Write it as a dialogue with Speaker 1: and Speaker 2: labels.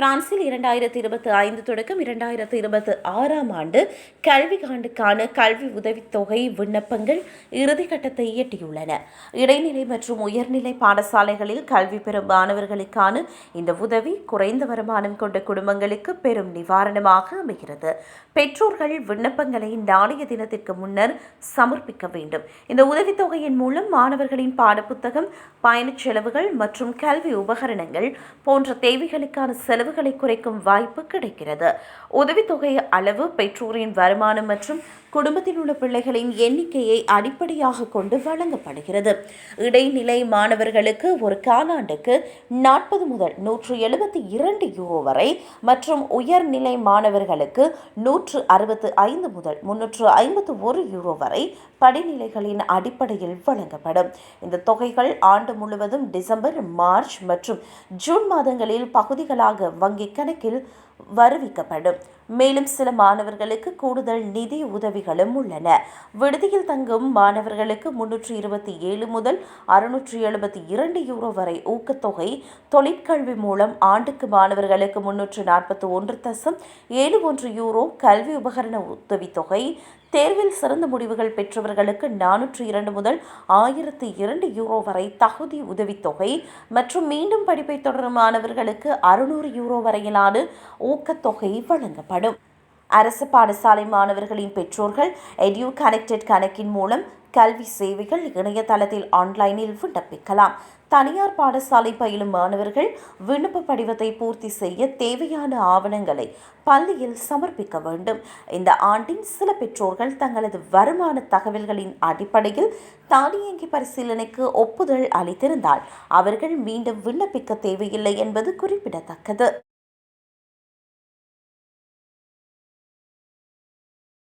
Speaker 1: பிரான்சில் இரண்டாயிரத்தி இருபத்தி ஐந்து தொடக்கம் இரண்டாயிரத்தி இருபத்தி ஆறாம் ஆண்டு கல்வியாண்டுக்கான கல்வி உதவித்தொகை விண்ணப்பங்கள் இறுதிக்கட்டத்தை எட்டியுள்ளன. இடைநிலை மற்றும் உயர்நிலை பாடசாலைகளில் கல்வி பெறும் மாணவர்களுக்கான இந்த உதவி குறைந்த வருமானம் கொண்ட குடும்பங்களுக்கு பெரும் நிவாரணமாக அமைகிறது. பெற்றோர்கள் விண்ணப்பங்களை நாளைய தினத்திற்கு முன்னர் சமர்ப்பிக்க வேண்டும். இந்த உதவித்தொகையின் மூலம் மாணவர்களின் பாடப்புத்தகம் பயணச் செலவுகள் மற்றும் கல்வி உபகரணங்கள் போன்ற தேவைகளுக்கான செலவு செலவுகளை குறைக்கும் வாய்ப்பு கிடைக்கிறது. உதவித்தொகை அளவு பெற்றோரின் வருமானம் மற்றும் குடும்பத்தில் உள்ள பிள்ளைகளின் எண்ணிக்கையை அடிப்படையாக கொண்டு வழங்கப்படுகிறது. இடைநிலை மாணவர்களுக்கு ஒரு காலாண்டுக்கு நாற்பது முதல் நூற்று எழுபத்தி இரண்டு யூரோ வரை மற்றும் உயர்நிலை மாணவர்களுக்கு நூற்று அறுபத்து ஐந்து முதல் முன்னூற்று ஐம்பத்து ஒரு யூரோ வரை படிநிலைகளின் அடிப்படையில் வழங்கப்படும். இந்த தொகைகள் ஆண்டு முழுவதும் டிசம்பர் மார்ச் மற்றும் ஜூன் மாதங்களில் பகுதிகளாக வங்கிக் கணக்கில் வருவிக்கப்படும். மேலும் சில மாணவர்களுக்கு கூடுதல் நிதி உதவிகளும் உள்ளன. விடுதியில் தங்கும் மாணவர்களுக்கு முன்னூற்றி இருபத்தி ஏழு முதல் அறுநூற்றி எழுபத்தி இரண்டு யூரோ வரை ஊக்கத்தொகை தொழிற்கல்வி மூலம் ஆண்டுக்கு மாணவர்களுக்கு முன்னூற்று நாற்பத்தி ஒன்று தசம் ஏழு ஒன்று யூரோ கல்வி உபகரண உதவித்தொகை தேர்வில் சிறந்த முடிவுகள் பெற்றவர்களுக்கு நானூற்று இரண்டு முதல் ஆயிரத்து இரண்டு யூரோ வரை தகுதி உதவித்தொகை மற்றும் மீண்டும் படிப்பை தொடரும் மாணவர்களுக்கு அறுநூறு யூரோ வரையிலான ஊக்கத்தொகை வழங்கப்படும். அரசு பாடசாலை மாணவர்களின் பெற்றோர்கள் எடியூ கனெக்டட் கணக்கின் மூலம் கல்வி சேவைகள் இணையதளத்தில் ஆன்லைனில் விண்ணப்பிக்கலாம். தனியார் பாடசாலை பயிலும் மாணவர்கள் விண்ணப்ப படிவத்தை பூர்த்தி செய்ய தேவையான ஆவணங்களை பள்ளியில் சமர்ப்பிக்க வேண்டும். இந்த ஆண்டின் சில பெற்றோர்கள் தங்களது வருமான தகவல்களின் அடிப்படையில் தானியங்கி பரிசீலனைக்கு ஒப்புதல் அளித்திருந்தால் அவர்கள் மீண்டும் விண்ணப்பிக்க தேவையில்லை என்பது குறிப்பிடத்தக்கது.